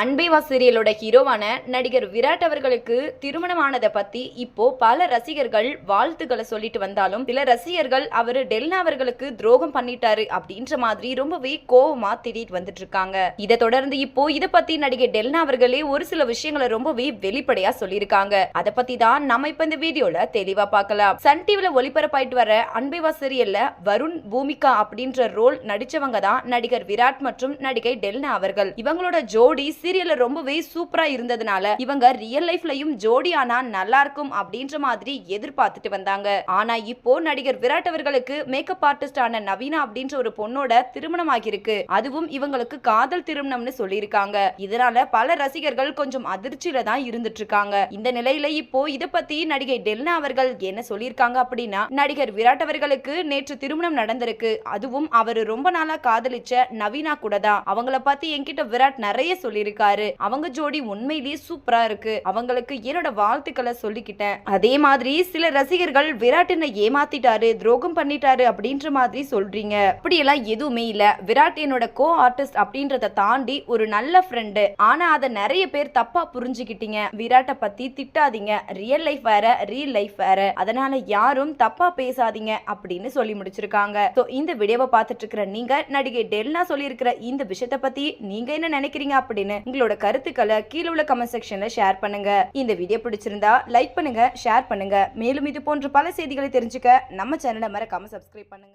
அன்பேவா சீரியலோட ஹீரோவான நடிகர் விராட் அவர்களுக்கு திருமணமானதை பத்தி இப்போ பல ரசிகர்கள் வாழ்த்துக்களை சொல்லிட்டு வந்தாலும் சில ரசிகர்கள் அவரு டெல்னா அவர்களுக்கு துரோகம் பண்ணிட்டாரு அப்படின்ற மாதிரி ரொம்பவே கோபமா திட்டிட்டு வந்துட்டு இருக்காங்க இதை தொடர்ந்து இப்போ இதை பத்தி நடிகை டெல்னா அவர்களே ஒரு சில விஷயங்களை ரொம்பவே வெளிப்படையா சொல்லியிருக்காங்க. அதை பத்தி தான் நம்ம இப்ப இந்த வீடியோல தெளிவா பார்க்கலாம். சன் டிவில ஒளிபரப்பாயிட்டு வர அன்பேவா சீரியல்ல வருண் பூமிகா அப்படின்ற ரோல் நடிச்சவங்க தான் நடிகர் விராட் மற்றும் நடிகை டெல்னா அவர்கள். இவங்களோட ஜோடி சீரியல்ல ரொம்பவே சூப்பரா இருந்ததுனால இவங்க ரியல் லைஃப்லயும் ஜோடி ஆனா நல்லா இருக்கும் அப்படின்ற மாதிரி எதிர்பார்த்துட்டு வந்தாங்க. ஆனா இப்போ நடிகர் விராட் அவர்களுக்கு மேக்கப் ஆர்டிஸ்ட் ஆன நவீனா அப்படின்ற ஒரு பொண்ணோட திருமணம் ஆகியிருக்கு அதுவும் இவங்களுக்கு காதல் திருமணம்னு சொல்லியிருக்காங்க. இதனால பல ரசிகர்கள் கொஞ்சம் அதிர்ச்சியில தான் இருந்துட்டு இருக்காங்க இந்த நிலையில இப்போ இத பத்தி நடிகை டெல்னா அவர்கள் என்ன சொல்லியிருக்காங்க அப்படின்னா நடிகர் விராட் அவர்களுக்கு நேற்று திருமணம் நடந்திருக்கு. அதுவும் அவர் ரொம்ப நாளா காதலிச்ச நவீனா கூட தான். அவங்கள பத்தி என்கிட்ட விராட் நிறைய சொல்லியிருக்கு சொல்லியிருக்காரு. அவங்க ஜோடி உண்மையிலேயே சூப்பரா இருக்கு. அவங்களுக்கு என்னோட வாழ்த்துக்களை சொல்லிக்கிட்டேன். அதே மாதிரி சில ரசிகர்கள் விராட்டினை ஏமாத்திட்டாரு துரோகம் பண்ணிட்டாரு அப்படின்ற மாதிரி சொல்றீங்க. அப்படியெல்லாம் எதுவுமே இல்ல. விராட் என்னோட கோ ஆர்டிஸ்ட் அப்படின்றத தாண்டி ஒரு நல்ல ஃப்ரெண்டு ஆனா அதை நிறைய பேர் தப்பா புரிஞ்சுக்கிட்டீங்க. விராட்டை பத்தி திட்டாதீங்க. ரியல் லைஃப் வேற ரியல் லைஃப் வேற. அதனால யாரும் தப்பா பேசாதீங்க அப்படின்னு சொல்லி முடிச்சிருக்காங்க. இந்த வீடியோவை பார்த்துட்டு இருக்கிற நீங்க நடிகை டெல்னா சொல்லியிருக்கிற இந்த விஷயத்தை பத்தி நீங்க என்ன நினைக்கிறீங்க அப்படின்னு உங்களோட கருத்துக்களை கீழே உள்ள கமெண்ட் செக்ஷன்ல ஷேர் பண்ணுங்க. இந்த வீடியோ பிடிச்சிருந்தா லைக் பண்ணுங்க ஷேர் பண்ணுங்க. மேலும் இது போன்ற பல செய்திகளை தெரிஞ்சுக்க நம்ம சேனலை மறக்காம சப்ஸ்கிரைப் பண்ணுங்க.